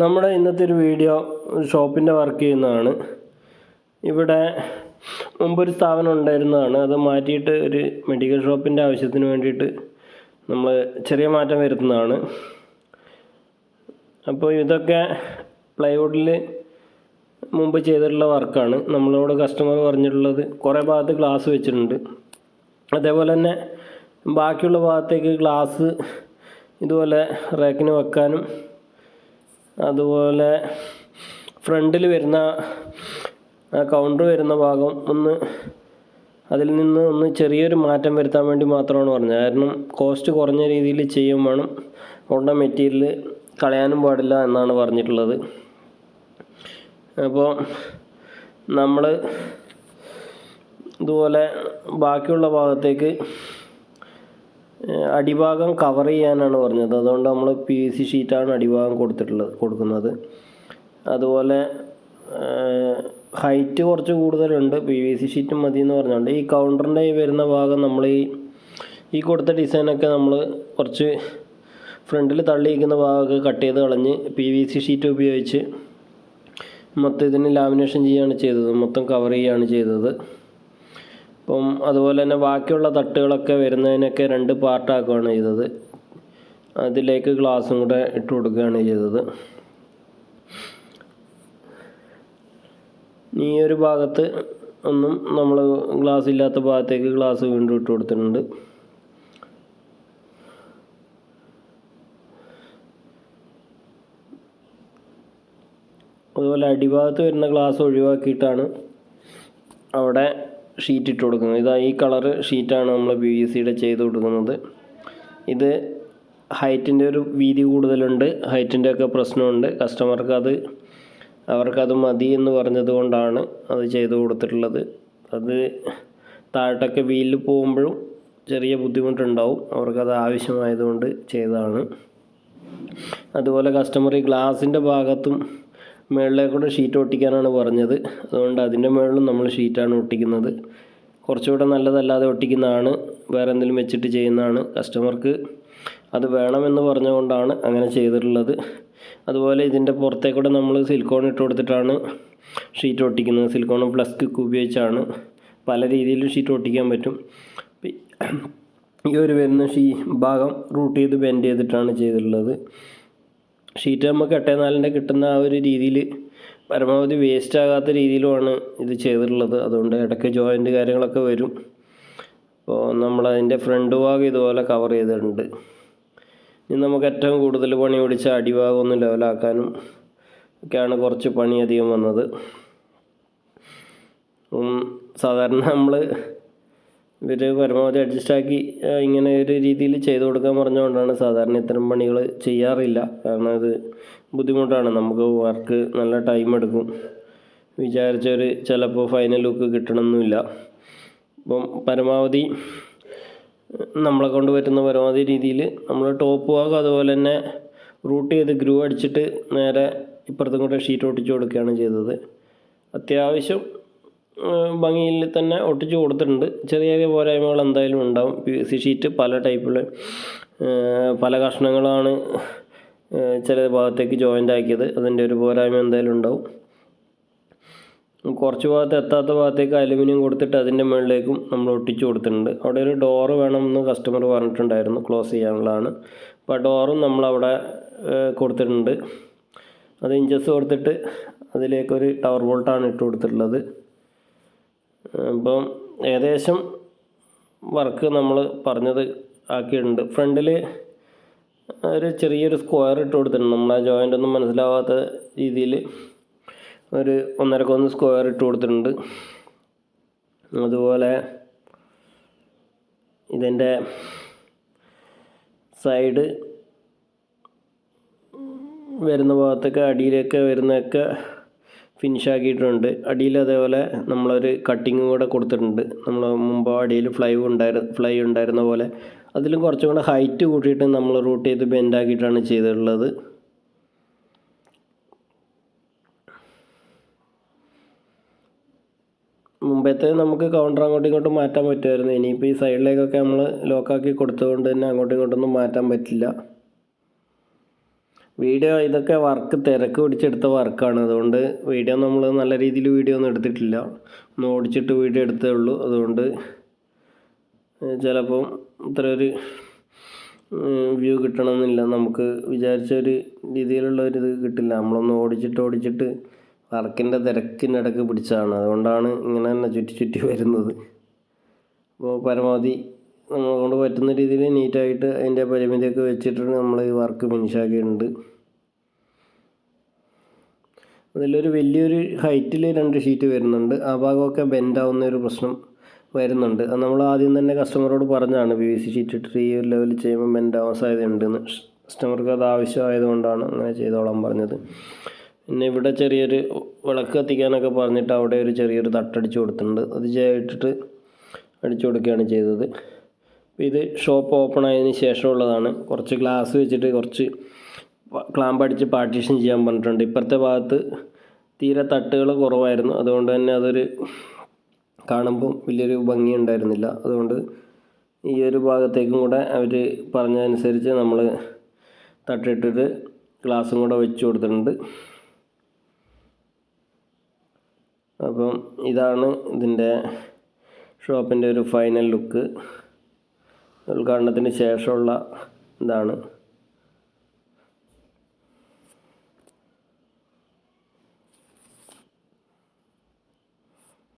നമ്മുടെ ഇന്നത്തെ ഒരു വീഡിയോ ഷോപ്പിന്റെ വർക്ക് ചെയ്യുന്നതാണ്. ഇവിടെ മുമ്പൊരു സ്ഥാപനം ഉണ്ടായിരുന്നതാണ്. അത് മാറ്റിയിട്ട് ഒരു മെഡിക്കൽ ഷോപ്പിന്റെ ആവശ്യത്തിന് വേണ്ടിയിട്ട് നമ്മൾ ചെറിയ മാറ്റം വരുത്തുന്നതാണ്. അപ്പോൾ ഇതൊക്കെ പ്ലൈവുഡിൽ മുമ്പ് ചെയ്തിട്ടുള്ള വർക്കാണ്. നമ്മളോട് കസ്റ്റമർ പറഞ്ഞിട്ടുള്ളത് കുറേ ഭാഗത്ത് ഗ്ലാസ് വെച്ചിട്ടുണ്ട്. അതേപോലെ തന്നെ ബാക്കിയുള്ള ഭാഗത്തേക്ക് ഗ്ലാസ് ഇതുപോലെ റാക്കിന് വെക്കാനും അതുപോലെ ഫ്രണ്ടിൽ വരുന്ന കൗണ്ടർ വരുന്ന ഭാഗം ഒന്ന് അതിൽ നിന്ന് ഒന്ന് ചെറിയൊരു മാറ്റം വരുത്താൻ വേണ്ടി മാത്രമാണ് പറഞ്ഞത്. കാരണം കോസ്റ്റ് കുറഞ്ഞ രീതിയിൽ ചെയ്യും വേണം. ഉണ്ട മെറ്റീരിയൽ കളയാനും പാടില്ല എന്നാണ് പറഞ്ഞിട്ടുള്ളത്. അപ്പോൾ നമ്മൾ ഇതുപോലെ ബാക്കിയുള്ള ഭാഗത്തേക്ക് അടിഭാഗം കവർ ചെയ്യാനാണ് പറഞ്ഞത്. അതുകൊണ്ട് നമ്മൾ പി വി സി ഷീറ്റാണ് അടിഭാഗം കൊടുത്തിട്ടുള്ളത് കൊടുക്കുന്നത്. അതുപോലെ ഹൈറ്റ് കുറച്ച് കൂടുതലുണ്ട്. പി വി സി ഷീറ്റ് മതി എന്ന് പറഞ്ഞുകൊണ്ട് ഈ കൗണ്ടറിന്റെ ഈ വരുന്ന ഭാഗം നമ്മൾ ഈ ഈ കൊടുത്ത ഡിസൈനൊക്കെ നമ്മൾ കുറച്ച് ഫ്രണ്ടിൽ തള്ളിയിരിക്കുന്ന ഭാഗമൊക്കെ കട്ട് ചെയ്ത് കളഞ്ഞ് പി വി സി ഷീറ്റ് ഉപയോഗിച്ച് മൊത്തം ഇതിന് ലാമിനേഷൻ ചെയ്യുകയാണ് ചെയ്തത്. മൊത്തം കവർ ചെയ്യുകയാണ് ചെയ്തത്. അപ്പം അതുപോലെ തന്നെ ബാക്കിയുള്ള തട്ടുകളൊക്കെ വരുന്നതിനൊക്കെ രണ്ട് പാർട്ടാക്കുകയാണ് ചെയ്തത്. അതിലേക്ക് ഗ്ലാസും കൂടെ ഇട്ട് കൊടുക്കുകയാണ് ചെയ്തത്. ഈ ഒരു ഭാഗത്ത് ഒന്നും നമ്മൾ ഗ്ലാസ് ഇല്ലാത്ത ഭാഗത്തേക്ക് ഗ്ലാസ് വീണ്ടും ഇട്ട് കൊടുത്തിട്ടുണ്ട്. അതുപോലെ അടിഭാഗത്ത് വരുന്ന ഗ്ലാസ് ഒഴിവാക്കിയിട്ടാണ് അവിടെ ഷീറ്റ് ഇട്ട് കൊടുക്കുന്നത്. ഇതാ ഈ കളറ് ഷീറ്റാണ് നമ്മൾ പി വി സിയുടെ ചെയ്ത് കൊടുക്കുന്നത്. ഇത് ഹൈറ്റിന്റെ ഒരു വീതി കൂടുതലുണ്ട്. ഹൈറ്റിന്റെ ഒക്കെ പ്രശ്നമുണ്ട്. കസ്റ്റമർക്ക് അത് അവർക്കത് മതി എന്ന് പറഞ്ഞത് കൊണ്ടാണ് അത് ചെയ്ത് കൊടുത്തിട്ടുള്ളത്. അത് താഴോട്ടൊക്കെ വീലിൽ പോകുമ്പോഴും ചെറിയ ബുദ്ധിമുട്ടുണ്ടാവും. അവർക്കത് ആവശ്യമായതുകൊണ്ട് ചെയ്തതാണ്. അതുപോലെ കസ്റ്റമർ ഈ ഗ്ലാസിന്റെ ഭാഗത്തും മുകളിലേക്കൂടെ ഷീറ്റ് ഒട്ടിക്കാനാണ് പറഞ്ഞത്. അതുകൊണ്ട് അതിന്റെ മുകളിലും നമ്മൾ ഷീറ്റാണ് ഒട്ടിക്കുന്നത്. കുറച്ചുകൂടെ നല്ലതല്ലാതെ ഒട്ടിക്കുന്നതാണ്. വേറെ എന്തെങ്കിലും വെച്ചിട്ട് ചെയ്യുന്നതാണ്. കസ്റ്റമർക്ക് അത് വേണമെന്ന് പറഞ്ഞുകൊണ്ടാണ് അങ്ങനെ ചെയ്തിട്ടുള്ളത്. അതുപോലെ ഇതിന്റെ പുറത്തേക്കൂടെ നമ്മൾ സിലിക്കോൺ ഇട്ട് കൊടുത്തിട്ടാണ് ഷീറ്റ് ഒട്ടിക്കുന്നത്. സിലിക്കോൺ പ്ലസ് കിക്ക് ഉപയോഗിച്ചാണ് പല രീതിയിലും ഷീറ്റ് ഒട്ടിക്കാൻ പറ്റും. ഈ ഒരു വരുന്ന ഷീ ഭാഗം റൂട്ട് ചെയ്ത് ബെൻഡ് ചെയ്തിട്ടാണ് ചെയ്തിട്ടുള്ളത്. ഷീറ്റ് നമുക്ക് എട്ടേ നാലിന്റെ കിട്ടുന്ന ആ ഒരു രീതിയിൽ പരമാവധി വേസ്റ്റ് ആകാത്ത രീതിയിലുമാണ് ഇത് ചെയ്തിട്ടുള്ളത്. അതുകൊണ്ട് ഇടയ്ക്ക് ജോയിന്റ് കാര്യങ്ങളൊക്കെ വരും. അപ്പോൾ നമ്മളതിന്റെ ഫ്രണ്ട് ഭാഗം ഇതുപോലെ കവർ ചെയ്തിട്ടുണ്ട്. ഇനി നമുക്ക് ഏറ്റവും കൂടുതൽ പണി പിടിച്ച അടിഭാഗം ഒന്ന് ലെവലാക്കാനും ഒക്കെയാണ് കുറച്ച് പണി അധികം വന്നത്. സാധാരണ നമ്മൾ ഇവർ പരമാവധി അഡ്ജസ്റ്റാക്കി ഇങ്ങനെ ഒരു രീതിയിൽ ചെയ്തു കൊടുക്കാൻ പറഞ്ഞുകൊണ്ടാണ് സാധാരണ ഇത്തരം പണികൾ ചെയ്യാറില്ല. കാരണം അത് ബുദ്ധിമുട്ടാണ്. നമുക്ക് വർക്ക് നല്ല ടൈം എടുക്കും. വിചാരിച്ചൊരു ചിലപ്പോൾ ഫൈനൽ ലുക്ക് കിട്ടണമെന്നില്ല അപ്പം പരമാവധി നമ്മളെ കൊണ്ട് പറ്റുന്ന പരമാവധി രീതിയിൽ നമ്മൾ ടോപ്പ് ഭാഗം അതുപോലെ തന്നെ റൂട്ട് ചെയ്ത് ഗ്രൂ അടിച്ചിട്ട് നേരെ ഇപ്പുറത്തും കൂടെ ഷീറ്റ് ഒട്ടിച്ച് കൊടുക്കുകയാണ് ചെയ്തത്. അത്യാവശ്യം ഭംഗിയിൽ തന്നെ ഒട്ടിച്ച് കൊടുത്തിട്ടുണ്ട്. ചെറിയ ചെറിയ പോരായ്മകൾ എന്തായാലും ഉണ്ടാവും. പി സി ഷീറ്റ് പല ടൈപ്പിൽ പല കഷ്ണങ്ങളാണ് ചില ഭാഗത്തേക്ക് ജോയിന്റ് ആക്കിയത്. അതിന്റെ ഒരു പോരായ്മ എന്തായാലും ഉണ്ടാവും. കുറച്ച് ഭാഗത്ത് എത്താത്ത ഭാഗത്തേക്ക് അലുമിനിയം കൊടുത്തിട്ട് അതിന്റെ മുകളിലേക്കും നമ്മൾ ഒട്ടിച്ച് കൊടുത്തിട്ടുണ്ട്. അവിടെ ഒരു ഡോറ് വേണമെന്ന് കസ്റ്റമർ പറഞ്ഞിട്ടുണ്ടായിരുന്നു. ക്ലോസ് ചെയ്യാനുള്ളതാണ്. അപ്പോൾ ആ ഡോറും നമ്മളവിടെ കൊടുത്തിട്ടുണ്ട്. അത് ഇഞ്ചസ് കൊടുത്തിട്ട് അതിലേക്കൊരു ടവർ ബോൾട്ടാണ് ഇട്ട് കൊടുത്തിട്ടുള്ളത്. അപ്പം ഏകദേശം വർക്ക് നമ്മൾ പറഞ്ഞത് ആക്കിയിട്ടുണ്ട്. ഫ്രണ്ടിൽ ഒരു ചെറിയൊരു സ്ക്വയർ ഇട്ട് കൊടുത്തിട്ടുണ്ട്. നമ്മൾ ആ ജോയിന്റ് ഒന്നും മനസ്സിലാവാത്ത രീതിയിൽ ഒരു ഒന്നരക്കൊന്ന് സ്ക്വയർ ഇട്ട് കൊടുത്തിട്ടുണ്ട്. അതുപോലെ ഇതിന്റെ സൈഡ് വരുന്ന ഭാഗത്തൊക്കെ അടിയിലൊക്കെ വരുന്നതൊക്കെ ഫിനിഷ് ആക്കിയിട്ടുണ്ട്. അടിയിൽ അതേപോലെ നമ്മളൊരു കട്ടിങ്ങും കൂടെ കൊടുത്തിട്ടുണ്ട്. നമ്മൾ മുമ്പ് അടിയിൽ ഫ്ലൈ ഉണ്ടായിരുന്ന ഫ്ലൈ ഉണ്ടായിരുന്ന പോലെ. അതിലും കുറച്ചും കൂടെ ഹൈറ്റ് കൂട്ടിയിട്ട് നമ്മൾ റൂട്ട് ചെയ്ത് ബെൻഡ് ആക്കിയിട്ടാണ് ചെയ്തിട്ടുള്ളത്. മുമ്പത്തെ നമുക്ക് കൗണ്ടർ അങ്ങോട്ടും ഇങ്ങോട്ടും മാറ്റാൻ പറ്റുമായിരുന്നു. ഇനിയിപ്പോൾ ഈ സൈഡിലേക്കൊക്കെ നമ്മൾ ലോക്കാക്കി കൊടുത്തതുകൊണ്ട് തന്നെ അങ്ങോട്ടും ഇങ്ങോട്ടൊന്നും മാറ്റാൻ പറ്റില്ല. വീഡിയോ ഇതൊക്കെ വർക്ക് തിരക്ക് പിടിച്ചെടുത്ത വർക്കാണ് അതുകൊണ്ട് വീഡിയോ നമ്മൾ നല്ല രീതിയിൽ വീഡിയോ ഒന്നും എടുത്തിട്ടില്ല. ഒന്ന് ഓടിച്ചിട്ട് വീഡിയോ എടുത്തേ ഉള്ളൂ. അതുകൊണ്ട് ചിലപ്പം ഇത്ര ഒരു വ്യൂ കിട്ടണമെന്നില്ല. നമുക്ക് വിചാരിച്ച ഒരു രീതിയിലുള്ള ഒരു ഇത് കിട്ടില്ല. നമ്മളൊന്ന് ഓടിച്ചിട്ട് ഓടിച്ചിട്ട് വർക്കിന്റെ തിരക്കിനിടക്ക് പിടിച്ചതാണ്. അതുകൊണ്ടാണ് ഇങ്ങനെ തന്നെ ചുറ്റി ചുറ്റി വരുന്നത്. അപ്പോൾ പരമാവധി നമ്മളെ പറ്റുന്ന രീതിയിൽ നീറ്റായിട്ട് അതിന്റെ പരിമിതിയൊക്കെ വെച്ചിട്ടാണ് നമ്മൾ ഈ വർക്ക് ഫിനിഷാക്കിയിട്ടുണ്ട് അതിലൊരു വലിയൊരു ഹൈറ്റിൽ രണ്ട് ഷീറ്റ് വരുന്നുണ്ട്. ആ ഭാഗമൊക്കെ ബെൻഡാവുന്ന ഒരു പ്രശ്നം വരുന്നുണ്ട്. അത് നമ്മൾ ആദ്യം തന്നെ കസ്റ്റമറോട് പറഞ്ഞാണ് പി വി സി ഷീറ്റ് ഇട്ടിട്ട് ഈ ഒരു ലെവലിൽ ചെയ്യുമ്പോൾ ബെൻഡാവാൻ സാധ്യതയുണ്ടെന്ന്. കസ്റ്റമർക്ക് അത് ആവശ്യമായതുകൊണ്ടാണ് അങ്ങനെ ചെയ്തോളാൻ പറഞ്ഞത്. പിന്നെ ഇവിടെ ചെറിയൊരു വിളക്ക് കത്തിക്കാനൊക്കെ പറഞ്ഞിട്ട് അവിടെ ഒരു ചെറിയൊരു തട്ടടിച്ച് കൊടുത്തിട്ടുണ്ട്. അത് ചെയ്തിട്ടിട്ട് അടിച്ചു കൊടുക്കുകയാണ് ചെയ്തത്. അപ്പോൾ ഇത് ഷോപ്പ് ഓപ്പൺ ആയതിന് ശേഷമുള്ളതാണ്. കുറച്ച് ഗ്ലാസ് വെച്ചിട്ട് കുറച്ച് ക്ലാമ്പ് അടിച്ച് പാർട്ടീഷൻ ചെയ്യാൻ പറഞ്ഞിട്ടുണ്ട്. ഇപ്പുറത്തെ ഭാഗത്ത് തീരെ തട്ടുകൾ കുറവായിരുന്നു. അതുകൊണ്ട് തന്നെ അതൊരു കാണുമ്പം വലിയൊരു ഭംഗി ഉണ്ടായിരുന്നില്ല. അതുകൊണ്ട് ഈ ഒരു ഭാഗത്തേക്കും കൂടെ അവർ പറഞ്ഞതനുസരിച്ച് നമ്മൾ തട്ടിട്ടിട്ട് ഗ്ലാസും കൂടെ വെച്ച് കൊടുത്തിട്ടുണ്ട്. അപ്പം ഇതാണ് ഇതിന്റെ ഷോപ്പിന്റെ ഒരു ഫൈനൽ ലുക്ക് ഉദ്ഘാടനത്തിന് ശേഷമുള്ള ഇതാണ്.